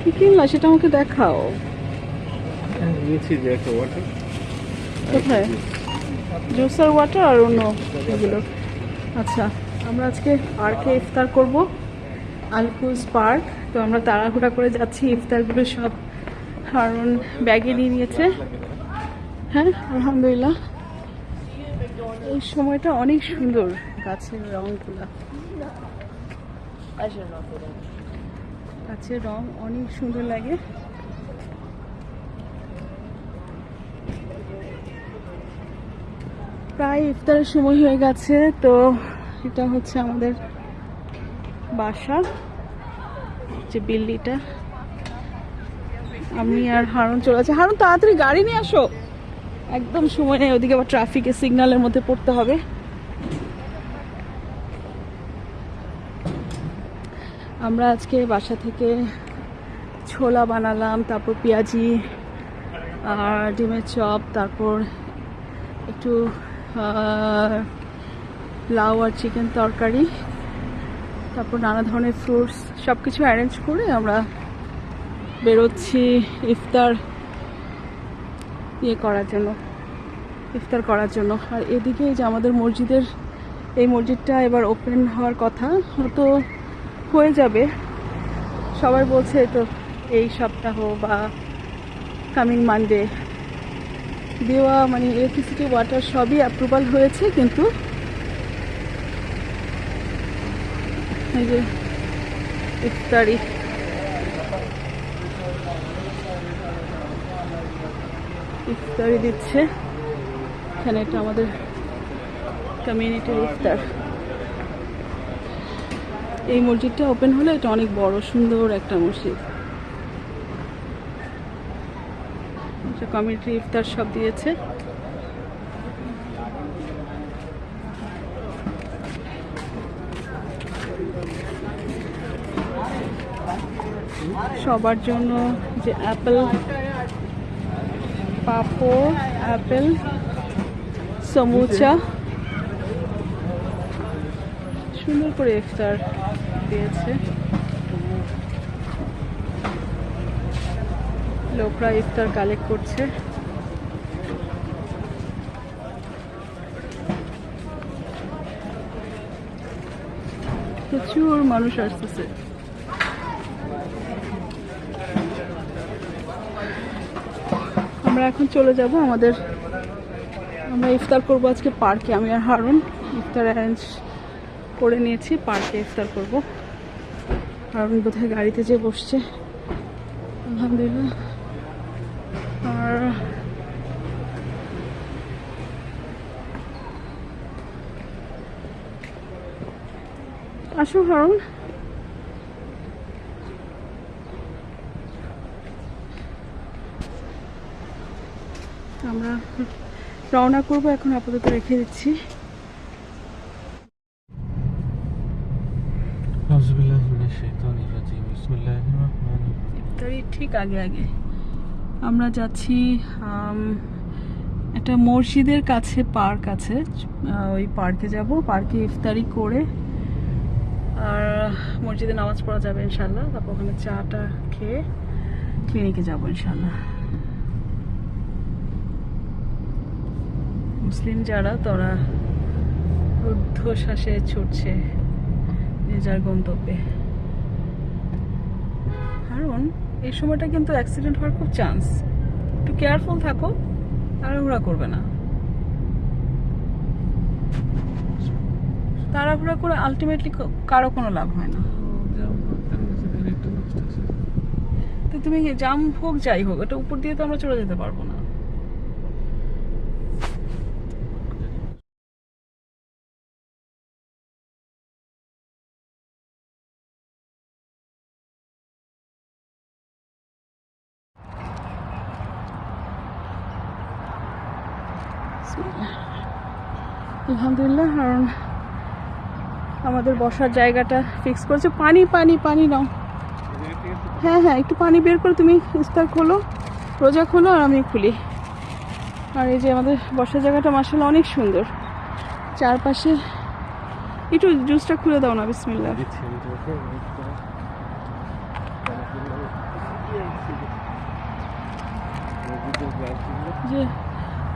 কি কিনলা সেটা আমাকে দেখাও। নিয়েছি যে একটা ওয়াটার কোথায়? জুসার ওয়াটার আর অন্য এগুলো। আচ্ছা আমরা আজকে পার্কে ইফতার করব আলকুজ পার্ক। তো আমরা তাড়াহুড়া করে যাচ্ছি ইফতারগুলো সব কারণ ব্যাগে নিয়ে নিয়েছে। হ্যাঁ আলহামদুলিল্লাহ। এই সময়টা অনেক সুন্দর গাছের রংগুলা। গাছের রং অনেক সুন্দর লাগে। প্রায় ইফতারের সময় হয়ে গেছে, তো এটা হচ্ছে আমাদের বাসা, যে বিল্ডিটা। আমি আর হারুন চলে আছে হারুন, তাড়াতাড়ি গাড়ি নিয়ে আসো। একদম সময় নেই, ওদিকে আবার ট্রাফিকের সিগন্যালের মধ্যে পড়তে হবে। আমরা আজকে বাসা থেকে ছোলা বানালাম, তারপর পেঁয়াজি আর ডিমের চপ, তারপর একটু লাউ আর চিকেন তরকারি, তারপর নানা ধরনের ফ্রুটস সব কিছু অ্যারেঞ্জ করে আমরা বেরোচ্ছি ইফতার ইয়ে করার জন্য, ইফতার করার জন্য। আর এদিকে যে আমাদের মসজিদের, এই মসজিদটা এবার ওপেন হওয়ার কথা, হয়তো হয়ে যাবে। সবাই বলছে তো এই সপ্তাহ বা কামিং মানডে দেওয়া মানে ইলেকট্রিসিটি ওয়াটার সবই অ্যাপ্রুভাল হয়েছে কিন্তু এই যে ইফতারি ইফতারি দিচ্ছে। এখানে এটা আমাদের কমিউনিটির ইফতার এই মসজিদটা ওপেন হলে এটা অনেক বড়, সুন্দর একটা মসজিদ। কমিউনিটি ইফতার সব দিয়েছে। সবার জন্য যে অ্যাপেল পাপড় অ্যাপেল সমুচা। সুন্দর করে ইফতার। দিয়েছে। লোকরা ইফতার কালেক্ট করছে। প্রচুর মানুষ আসতেছে। আমরা এখন চলে যাব আমাদের, আমরা ইফতার করব আজকে পার্কে, আমি আর হারুন। ইফতার অ্যারেঞ্জ করে নিয়েছি, পার্কে ইফতার করব। হারুন বোধহয় গাড়িতে যেয়ে বসছে, আলহামদুলিল্লাহ। আর আসো, হারুন। আমরা রওনা করব, এখন আপাতত রেখে দিচ্ছি। বিসমিল্লাহির রহমানির রহিম ইফতারি ঠিক আগে আগে। আমরা যাচ্ছি একটা মসজিদের কাছে, পার্ক আছে। ওই পার্কে যাব। পার্কে ইফতারি করে, আর মসজিদে নামাজ পড়া যাবে ইনশাল্লাহ তারপর ওখানে চাটা খেয়ে ক্লিনিকে যাব ইনশাল্লাহ মুসলিম যারা, তারা ঊর্ধ্বশ্বাসে ছুটছে। যে যার গন্তব্যে। কারণ এই সময়টা কিন্তু অ্যাক্সিডেন্ট হওয়ার খুব চান্স একটু কেয়ারফুল থাকো তাড়াহুড়া করবে না। তাড়াহুড়া করে আলটিমেটলি কারও কোনো লাভ হয় না। তো তুমি জাম হোক যাই হোক এটা উপর দিয়ে তো আমরা চলে যেতে পারব না। আলহামদুলিল্লাহ, কারণ আমাদের বসার জায়গাটা ফিক্স করেছে। পানি পানি পানি নাও। হ্যাঁ হ্যাঁ একটু পানি বের করে তুমি ইস্তার খোলো, রোজা খোলো আর আমি খুলি। আর এই যে আমাদের বসার জায়গাটা মার্শাল অনেক সুন্দর। চারপাশে একটু জুসটা খুলে দাও না বিসমিল্লা যে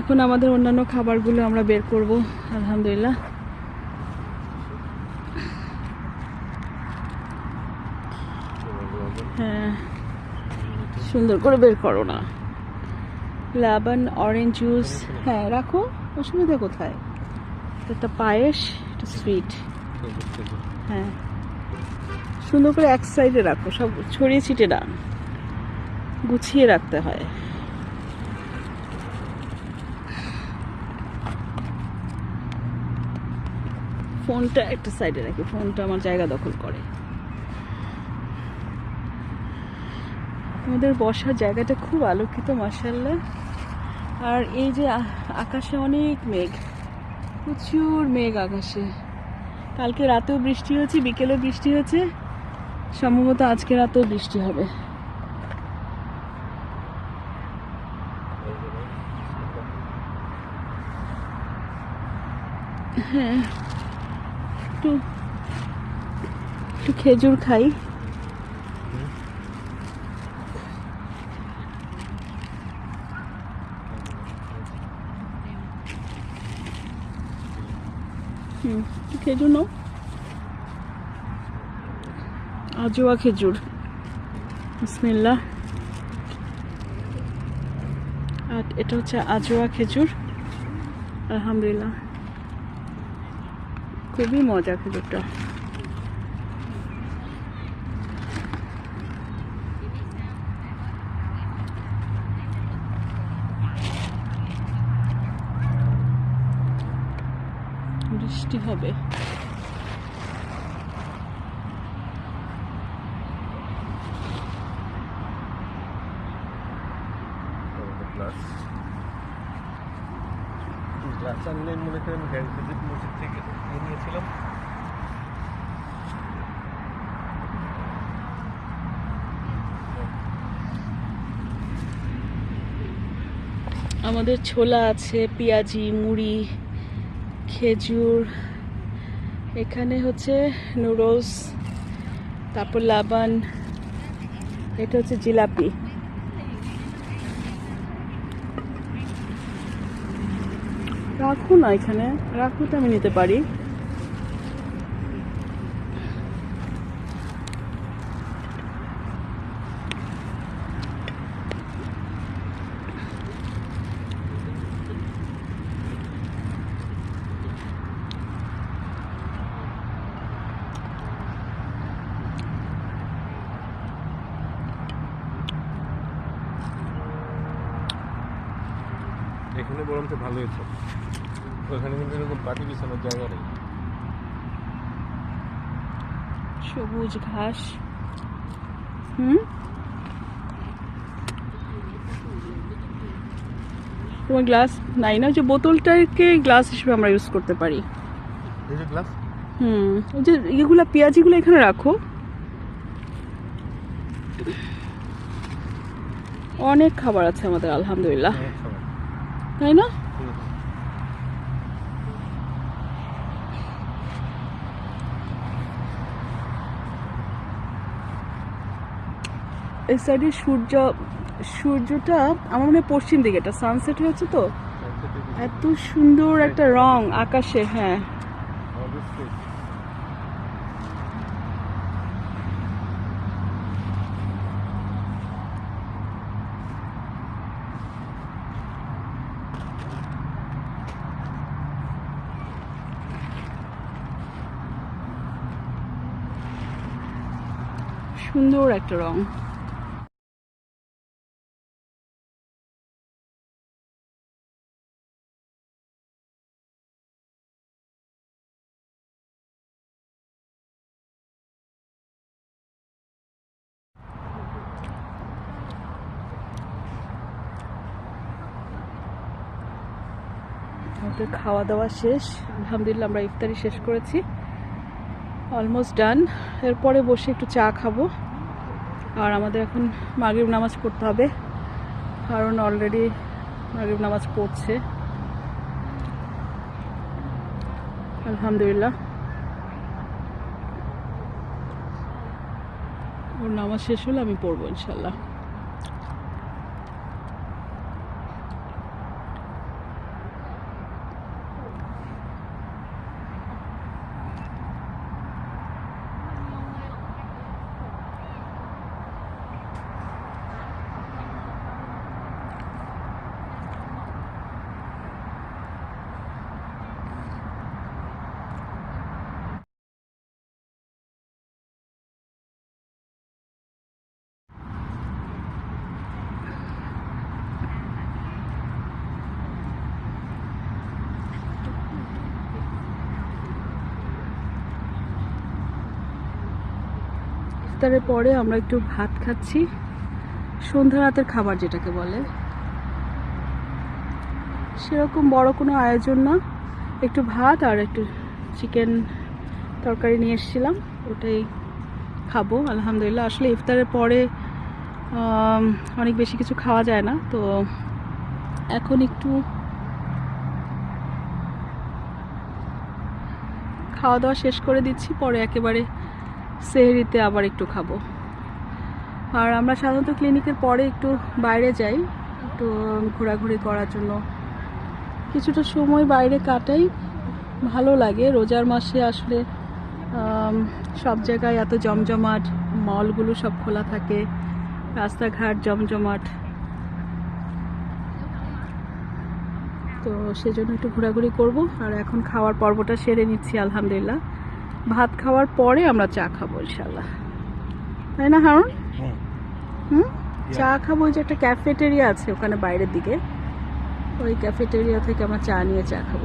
এখন আমাদের অন্যান্য খাবারগুলো আমরা বের করব, আলহামদুলিল্লাহ। হ্যাঁ সুন্দর করে বের করো না। লাবান অরেঞ্জ জুস হ্যাঁ রাখো, অসুবিধা কোথায়? একটা পায়েস, একটা সুইট হ্যাঁ সুন্দর করে এক সাইডে রাখো, সব ছড়িয়ে ছিটে না গুছিয়ে রাখতে হয়। ফোনটা একটা সাইডে রাখি, ফোনটা আমার জায়গা দখল করে। আমাদের বসার জায়গাটা খুব আলোকিত মাসাল্লাহ আর এই যে আকাশে অনেক মেঘ, প্রচুর মেঘ আকাশে। কালকে রাতেও বৃষ্টি হয়েছে, বিকেলেও বৃষ্টি হয়েছে। সম্ভবত আজকে রাতেও বৃষ্টি হবে। হ্যাঁ। একটু একটু খেজুর খাই। হুম খেজুর নাও। আজোয়া খেজুর। বিসমিল্লাহ। আর এটা হচ্ছে আজোয়া খেজুর। আলহামদুলিল্লাহ। খুবই মজা খেজুরটা বৃষ্টি হবে। গ্লাস গ্লাস আনলে মনে করেন গ্যাস ভিজিট মসজিদ থেকে নিয়ে নিয়েছিলাম আমাদের ছোলা আছে, পেঁয়াজি, মুড়ি, খেজুর। এখানে হচ্ছে নুডলস তারপর লাবান, এটা হচ্ছে জিলাপি। রাখু না এখানে, রাখো তো আমি নিতে পারি। বরঞ্চ ভালো হয়েছে ওখানে কিন্তু এরকম পাটি বিছানোর জায়গা নেই। সবুজ ঘাস। হুম? তোমার গ্লাস নাই না? যে বোতলটাকে গ্লাস হিসেবে আমরা ইউজ করতে পারি। এই যে গ্লাস? হুম। ওই যে ইয়েগুলো পেঁয়াজিগুলো এখানে রাখো। অনেক খাবার আছে আমাদের আলহামদুলিল্লাহ। তাই না? এই সাইডে সূর্য সূর্যটা আমার মনে হয় পশ্চিম দিকে এটা সানসেট হয়েছে তো? এত সুন্দর একটা রং আকাশে হ্যাঁ। সুন্দর একটা রং। খাওয়া দাওয়া শেষ। আলহামদুলিল্লাহ আমরা ইফতারি শেষ করেছি। অলমোস্ট ডান এরপরে বসে একটু চা খাব। আর আমাদের এখন মাগরিব নামাজ পড়তে হবে। কারণ অলরেডি মাগরিব নামাজ পড়ছে। আলহামদুলিল্লাহ। ওর নামাজ শেষ হলে আমি পড়ব ইনশাল্লাহ। ইফতারের পরে আমরা একটু ভাত খাচ্ছি। সন্ধ্যা রাতের খাবার যেটাকে বলে। সেরকম বড় কোনো আয়োজন না। একটু ভাত আর একটু চিকেন তরকারি নিয়ে এসেছিলাম, ওটাই খাব, আলহামদুলিল্লাহ। আসলে ইফতারের পরে অনেক বেশি কিছু খাওয়া যায় না, তো এখন একটু খাওয়া দাওয়া শেষ করে দিচ্ছি, পরে একেবারে সেহরিতে আবার একটু খাব। আর আমরা সাধারণত ক্লিনিকের পরে একটু বাইরে যাই, একটু ঘোরাঘুরি করার জন্য। কিছুটা সময় বাইরে কাটাই, ভালো লাগে। রোজার মাসে আসলে সব জায়গায় এত জমজমাট, মলগুলো সব খোলা থাকে, রাস্তাঘাট জমজমাট। তো সেজন্য একটু ঘোরাঘুরি করব। আর এখন খাওয়ার পর্বটা সেরে নিচ্ছি, আলহামদুলিল্লাহ। ভাত খাওয়ার পরে আমরা চা খাব ইনশাল্লাহ তাই না হারুন? হুম। চা খাব যে একটা ক্যাফেটেরিয়া আছে ওখানে বাইরের দিকে। ওই ক্যাফেটেরিয়া থেকে আমরা চা নিয়ে চা খাব।